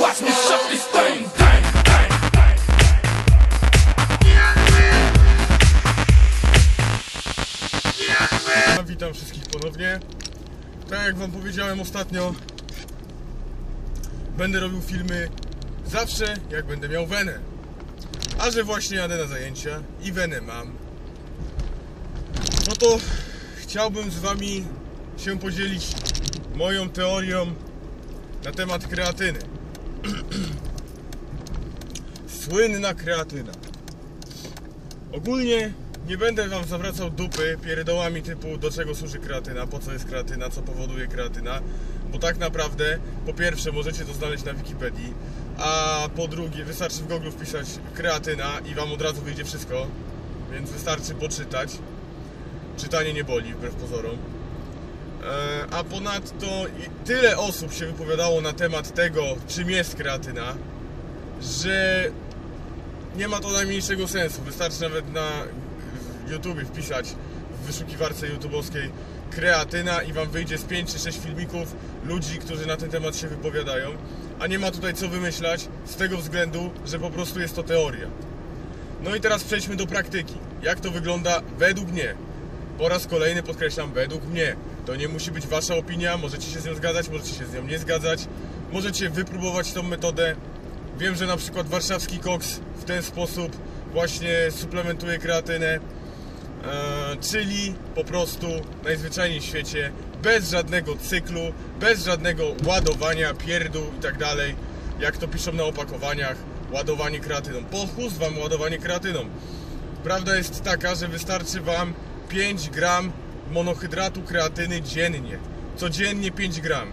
watch me shut this thing Witam wszystkich ponownie. Tak jak wam powiedziałem ostatnio, będę robił filmy zawsze jak będę miał wenę. A że właśnie jadę na zajęcia i wenę mam, no to chciałbym z wami się podzielić moją teorią na temat kreatyny. Słynna kreatyna. Ogólnie nie będę wam zawracał dupy pierdołami typu do czego służy kreatyna, po co jest kreatyna, co powoduje kreatyna, bo tak naprawdę po pierwsze możecie to znaleźć na Wikipedii, a po drugie wystarczy w Google wpisać kreatyna i wam od razu wyjdzie wszystko, więc wystarczy poczytać. Czytanie nie boli, wbrew pozorom. E, A ponadto tyle osób się wypowiadało na temat tego, czym jest kreatyna, że nie ma to najmniejszego sensu. Wystarczy nawet na YouTube wpisać w wyszukiwarce YouTube'owskiej kreatyna i wam wyjdzie z 5 czy 6 filmików ludzi, którzy na ten temat się wypowiadają. A nie ma tutaj co wymyślać z tego względu, że po prostu jest to teoria. No i teraz przejdźmy do praktyki. Jak to wygląda według mnie? Po raz kolejny podkreślam, według mnie. To nie musi być wasza opinia, możecie się z nią zgadzać, możecie się z nią nie zgadzać. Możecie wypróbować tą metodę. Wiem, że na przykład warszawski koks w ten sposób właśnie suplementuje kreatynę, e, czyli po prostu najzwyczajniej w świecie, bez żadnego cyklu, bez żadnego ładowania, pierdół i tak dalej, jak to piszą na opakowaniach, ładowanie kreatyną. Po chust wam ładowanie kreatyną. Prawda jest taka, że wystarczy Wam 5 gram monohydratu kreatyny dziennie. Codziennie 5 gram.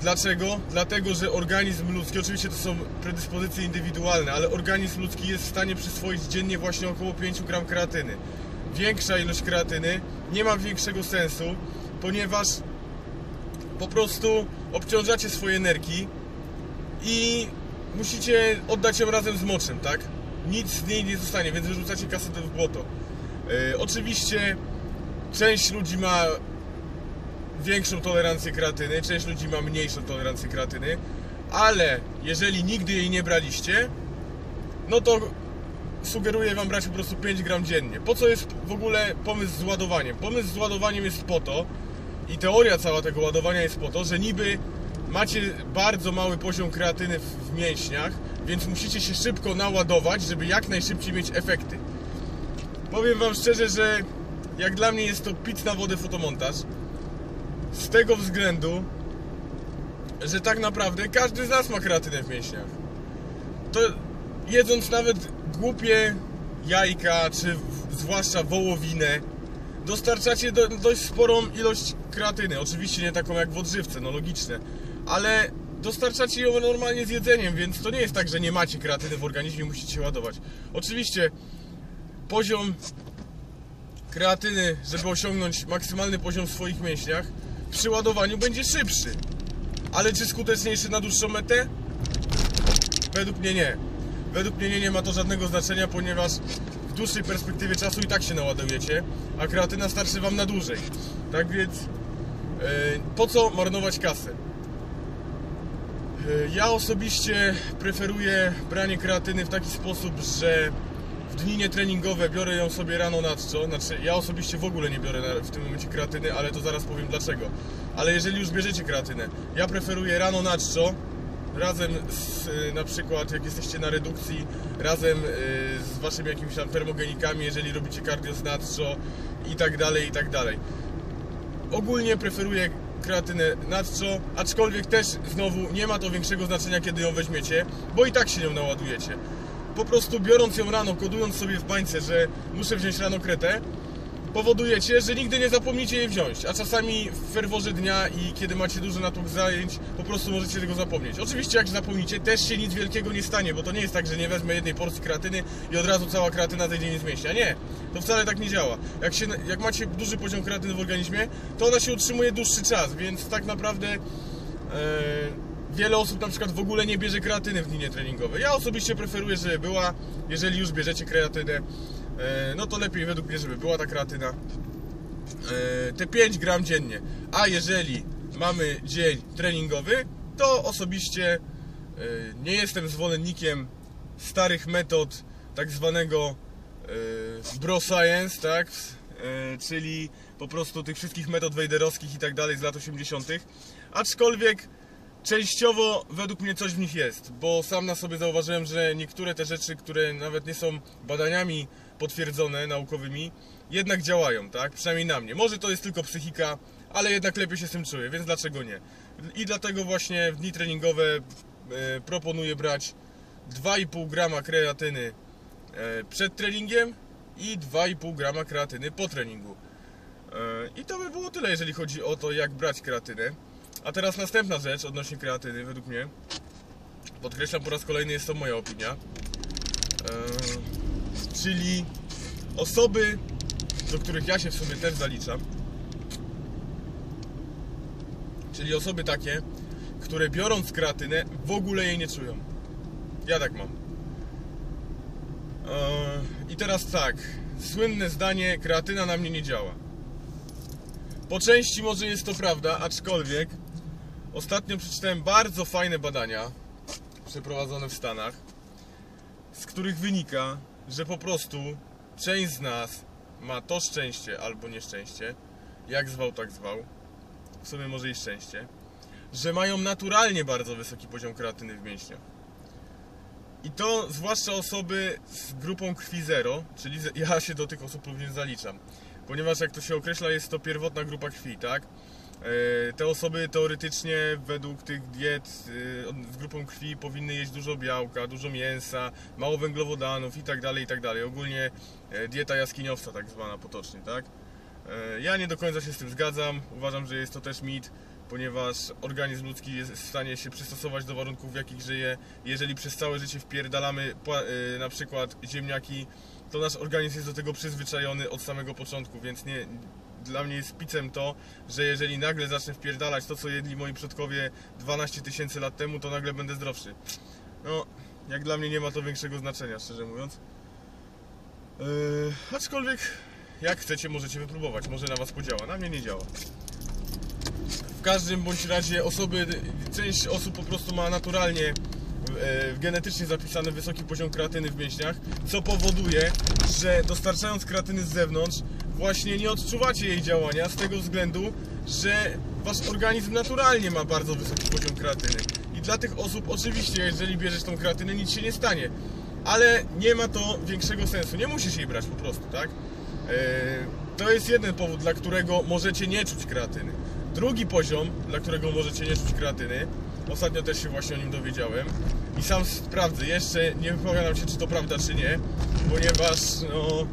Dlaczego? Dlatego, że organizm ludzki, oczywiście to są predyspozycje indywidualne, ale organizm ludzki jest w stanie przyswoić dziennie właśnie około 5 gram kreatyny. Większa ilość kreatyny nie ma większego sensu, ponieważ po prostu obciążacie swoje energii i musicie oddać ją razem z moczem, tak? Nic z niej nie zostanie, więc wyrzucacie kasetę w błoto. Yy, oczywiście część ludzi ma większą tolerancję kreatyny, część ludzi ma mniejszą tolerancję kreatyny, ale jeżeli nigdy jej nie braliście, no to sugeruję Wam brać po prostu 5 gram dziennie. Po co jest w ogóle pomysł z ładowaniem? Pomysł z ładowaniem jest po to i teoria cała tego ładowania jest po to, że niby macie bardzo mały poziom kreatyny w, mięśniach, więc musicie się szybko naładować, żeby jak najszybciej mieć efekty. Powiem Wam szczerze, że jak dla mnie jest to pic na wodę fotomontaż. Z tego względu, że tak naprawdę każdy z nas ma kreatynę w mięśniach. To jedząc nawet głupie jajka, czy zwłaszcza wołowinę, dostarczacie do, dość sporą ilość kreatyny. Oczywiście nie taką jak w odżywce, no logiczne, ale dostarczacie ją normalnie z jedzeniem, więc to nie jest tak, że nie macie kreatyny w organizmie, musicie się ładować. Oczywiście poziom kreatyny, żeby osiągnąć maksymalny poziom w swoich mięśniach, przy ładowaniu będzie szybszy. Ale czy skuteczniejszy na dłuższą metę? Według mnie nie. Według mnie nie, nie ma to żadnego znaczenia, ponieważ w dłuższej perspektywie czasu i tak się naładujecie, a kreatyna starczy Wam na dłużej. Tak więc yy, po co marnować kasę? Yy, Ja osobiście preferuję branie kreatyny w taki sposób, że w dni nietreningowe biorę ją sobie rano na czczo. Znaczy, ja osobiście w ogóle nie biorę w tym momencie kreatyny, ale to zaraz powiem dlaczego. Ale jeżeli już bierzecie kreatynę, ja preferuję rano na czczo, razem z y, na przykład jak jesteście na redukcji, razem y, z waszymi jakimiś tam termogenikami, jeżeli robicie cardio z nadczo i tak dalej, i tak dalej. Ogólnie preferuję kreatynę nadczo, aczkolwiek też znowu nie ma to większego znaczenia kiedy ją weźmiecie, bo i tak się nią naładujecie. Po prostu biorąc ją rano, kodując sobie w bańce, że muszę wziąć rano kretę, powodujecie, że nigdy nie zapomnicie jej wziąć, a czasami w ferworze dnia i kiedy macie duży natłok zajęć, po prostu możecie tego zapomnieć. Oczywiście jak zapomnicie, też się nic wielkiego nie stanie, bo to nie jest tak, że nie wezmę jednej porcji kreatyny i od razu cała kreatyna zejdzie nie z mięśnia. Nie, to wcale tak nie działa. Jak, się, jak macie duży poziom kreatyny w organizmie, to ona się utrzymuje dłuższy czas, więc tak naprawdę... E, Wiele osób na przykład w ogóle nie bierze kreatyny w dni treningowe. Ja osobiście preferuję, żeby była, jeżeli już bierzecie kreatynę, e, no to lepiej według mnie, żeby była ta kreatyna. E, Te 5 gram dziennie. A jeżeli mamy dzień treningowy, to osobiście nie jestem zwolennikiem starych metod tak zwanego e, bro science, tak? E, czyli po prostu tych wszystkich metod wejderowskich i tak dalej z lat 80. Aczkolwiek częściowo według mnie coś w nich jest, bo sam na sobie zauważyłem, że niektóre te rzeczy, które nawet nie są badaniami potwierdzone naukowymi, jednak działają, tak? Przynajmniej na mnie. Może to jest tylko psychika, ale jednak lepiej się z tym czuję, więc dlaczego nie? I dlatego właśnie w dni treningowe e, proponuję brać 2,5 grama kreatyny e, przed treningiem i 2,5 grama kreatyny po treningu. E, I to by było tyle, jeżeli chodzi o to, jak brać kreatynę. A teraz następna rzecz odnośnie kreatyny, według mnie. Podkreślam po raz kolejny, jest to moja opinia. E, czyli osoby, do których ja się w sumie też zaliczam. Czyli osoby takie, które biorąc kreatynę w ogóle jej nie czują. Ja tak mam. Eee, I teraz tak, słynne zdanie, kreatyna na mnie nie działa. Po części może jest to prawda, aczkolwiek ostatnio przeczytałem bardzo fajne badania przeprowadzone w Stanach, z których wynika, że po prostu część z nas ma to szczęście albo nieszczęście, jak zwał, tak zwał, w sumie może i szczęście, że mają naturalnie bardzo wysoki poziom kreatyny w mięśniach. I to zwłaszcza osoby z grupą krwi zero, czyli ja się do tych osób również zaliczam. Ponieważ jak to się określa, jest to pierwotna grupa krwi, tak? E, Te osoby teoretycznie według tych diet e, z grupą krwi powinny jeść dużo białka, dużo mięsa, mało węglowodanów i tak dalej, i tak. Ogólnie e, dieta jaskiniowca tak zwana potocznie, tak? Ja nie do końca się z tym zgadzam. Uważam, że jest to też mit, ponieważ organizm ludzki jest w stanie się przystosować do warunków, w jakich żyje. Jeżeli przez całe życie wpierdalamy na przykład ziemniaki, to nasz organizm jest do tego przyzwyczajony od samego początku, więc nie, dla mnie jest picem to, że jeżeli nagle zacznę wpierdalać to, co jedli moi przodkowie 12 tysięcy lat temu, to nagle będę zdrowszy. No, jak dla mnie nie ma to większego znaczenia, szczerze mówiąc. Yy, aczkolwiek, jak chcecie, możecie wypróbować. Może na was podziała. Na mnie nie działa. W każdym bądź razie osoby, część osób po prostu ma naturalnie genetycznie zapisany wysoki poziom kreatyny w mięśniach, co powoduje, że dostarczając kreatyny z zewnątrz, właśnie nie odczuwacie jej działania z tego względu, że wasz organizm naturalnie ma bardzo wysoki poziom kreatyny. I dla tych osób oczywiście, jeżeli bierzesz tą kreatynę, nic się nie stanie. Ale nie ma to większego sensu. Nie musisz jej brać po prostu, tak? E, To jest jeden powód, dla którego możecie nie czuć kreatyny. Drugi poziom, dla którego możecie nie czuć kreatyny, ostatnio też się właśnie o nim dowiedziałem i sam sprawdzę, jeszcze nie wypowiadam się, czy to prawda, czy nie, ponieważ no,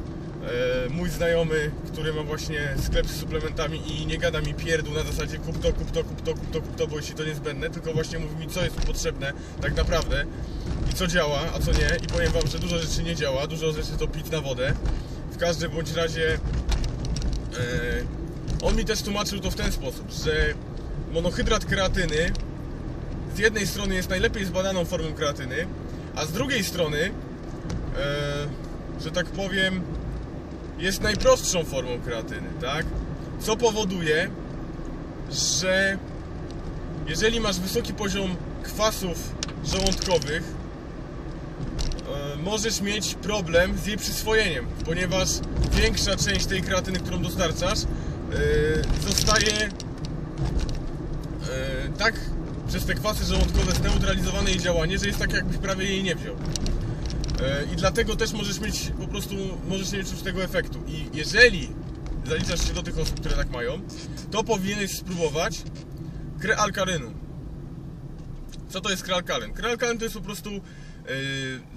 e, mój znajomy, który ma właśnie sklep z suplementami i nie gada mi pierdół na zasadzie kup to, kup to, kup to, kup to, kup to, bo jeśli to niezbędne, tylko właśnie mówi mi, co jest potrzebne tak naprawdę i co działa, a co nie i powiem wam, że dużo rzeczy nie działa, dużo rzeczy to pić na wodę. W każdym bądź razie e, on mi też tłumaczył to w ten sposób, że monohydrat kreatyny z jednej strony jest najlepiej zbadaną formą kreatyny, a z drugiej strony, e, że tak powiem, jest najprostszą formą kreatyny, tak? Co powoduje, że jeżeli masz wysoki poziom kwasów żołądkowych, e, możesz mieć problem z jej przyswojeniem, ponieważ większa część tej kreatyny, którą dostarczasz, e, zostaje e, tak przez te kwasy żołądkowe zneutralizowane jej działanie, że jest tak jakbyś prawie jej nie wziął. E, I dlatego też możesz mieć po prostu, możesz nie czuć tego efektu. I jeżeli zaliczasz się do tych osób, które tak mają, to powinieneś spróbować krealkarynu. Co to jest krealkalyn? Krealkalyn to jest po prostu e,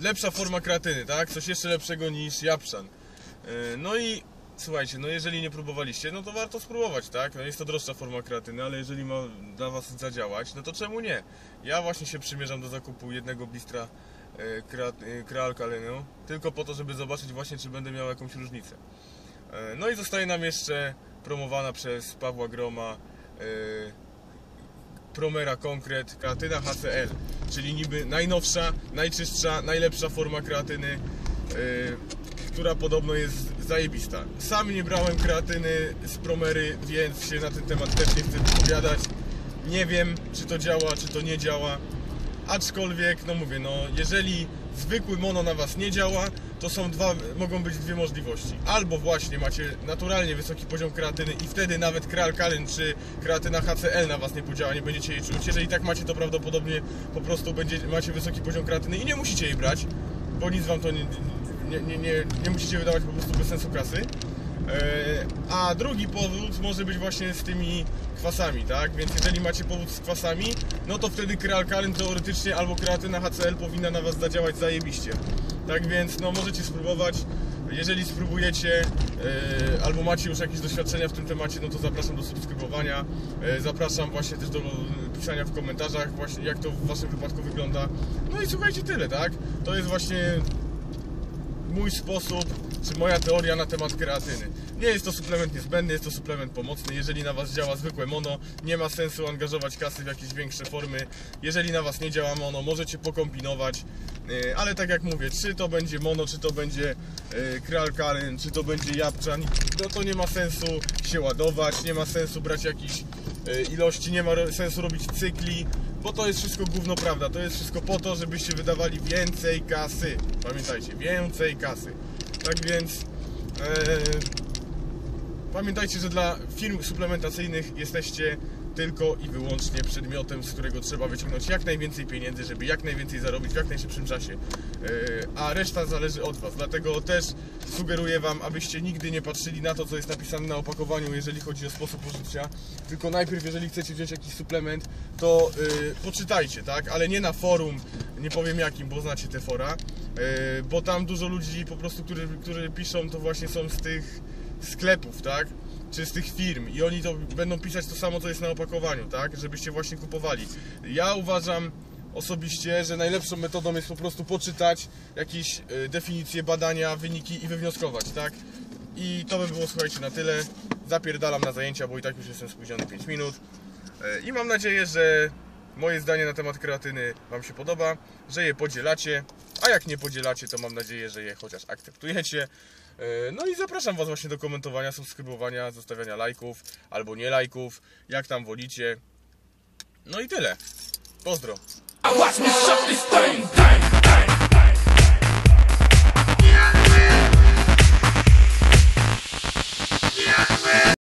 lepsza forma kreatyny, tak? Coś jeszcze lepszego niż japszan. E, no i słuchajcie, no jeżeli nie próbowaliście, no to warto spróbować, tak? No jest to droższa forma kreatyny, ale jeżeli ma dla Was zadziałać, no to czemu nie? Ja właśnie się przymierzam do zakupu jednego blistra e, e, krealkalynu, tylko po to, żeby zobaczyć właśnie, czy będę miał jakąś różnicę. E, No i zostaje nam jeszcze promowana przez Pawła Groma Promera Konkret kreatyna HCl, czyli niby najnowsza, najczystsza, najlepsza forma kreatyny, która podobno jest zajebista. Sam nie brałem kreatyny z Promery, więc się na ten temat też nie chcę wypowiadać. Nie wiem, czy to działa, czy to nie działa, aczkolwiek, no mówię, no jeżeli zwykły mono na was nie działa, to są dwa, mogą być dwie możliwości. Albo właśnie macie naturalnie wysoki poziom kreatyny i wtedy nawet krealkalyn czy kreatyna HCl na was nie podziała, nie będziecie jej czuć. Jeżeli tak macie, to prawdopodobnie po prostu będzie, macie wysoki poziom kreatyny i nie musicie jej brać, bo nic wam to nie, nie, nie, nie, nie musicie wydawać po prostu bez sensu kasy. E, A drugi powód może być właśnie z tymi kwasami, tak? Więc jeżeli macie powód z kwasami, no to wtedy krealkalyn teoretycznie albo kreatyna HCl powinna na Was zadziałać zajebiście. Tak więc no możecie spróbować. Jeżeli spróbujecie e, albo macie już jakieś doświadczenia w tym temacie, no to zapraszam do subskrybowania. E, Zapraszam właśnie też do pisania w komentarzach właśnie jak to w Waszym wypadku wygląda. No i słuchajcie tyle, tak? To jest właśnie mój sposób, czy moja teoria na temat kreatyny. Nie jest to suplement niezbędny, jest to suplement pomocny. Jeżeli na Was działa zwykłe mono, nie ma sensu angażować kasy w jakieś większe formy. Jeżeli na Was nie działa mono, możecie pokombinować. Yy, Ale tak jak mówię, czy to będzie mono, czy to będzie yy, krealkalyn, czy to będzie jabłczan, no to nie ma sensu się ładować, nie ma sensu brać jakichś ilości, nie ma sensu robić cykli, bo to jest wszystko gówno prawda. To jest wszystko po to, żebyście wydawali więcej kasy. Pamiętajcie, więcej kasy. Tak więc e, pamiętajcie, że dla firm suplementacyjnych jesteście tylko i wyłącznie przedmiotem, z którego trzeba wyciągnąć jak najwięcej pieniędzy, żeby jak najwięcej zarobić w jak najszybszym czasie. E, a reszta zależy od Was. Dlatego też sugeruję Wam, abyście nigdy nie patrzyli na to, co jest napisane na opakowaniu, jeżeli chodzi o sposób użycia. Tylko najpierw, jeżeli chcecie wziąć jakiś suplement, to y, poczytajcie, tak? Ale nie na forum, nie powiem jakim, bo znacie te fora, y, bo tam dużo ludzi po prostu, którzy, którzy piszą, to właśnie są z tych sklepów, tak? Czy z tych firm i oni to będą pisać to samo, co jest na opakowaniu, tak? Żebyście właśnie kupowali. Ja uważam osobiście, że najlepszą metodą jest po prostu poczytać jakieś y, definicje, badania, wyniki i wywnioskować, tak? I to by było, słuchajcie, na tyle. Zapierdalam na zajęcia, bo i tak już jestem spóźniony 5 minut. E, I mam nadzieję, że moje zdanie na temat kreatyny Wam się podoba, że je podzielacie, a jak nie podzielacie, to mam nadzieję, że je chociaż akceptujecie. E, No i zapraszam Was właśnie do komentowania, subskrybowania, zostawiania lajków albo nie lajków, jak tam wolicie. No i tyle. Pozdro.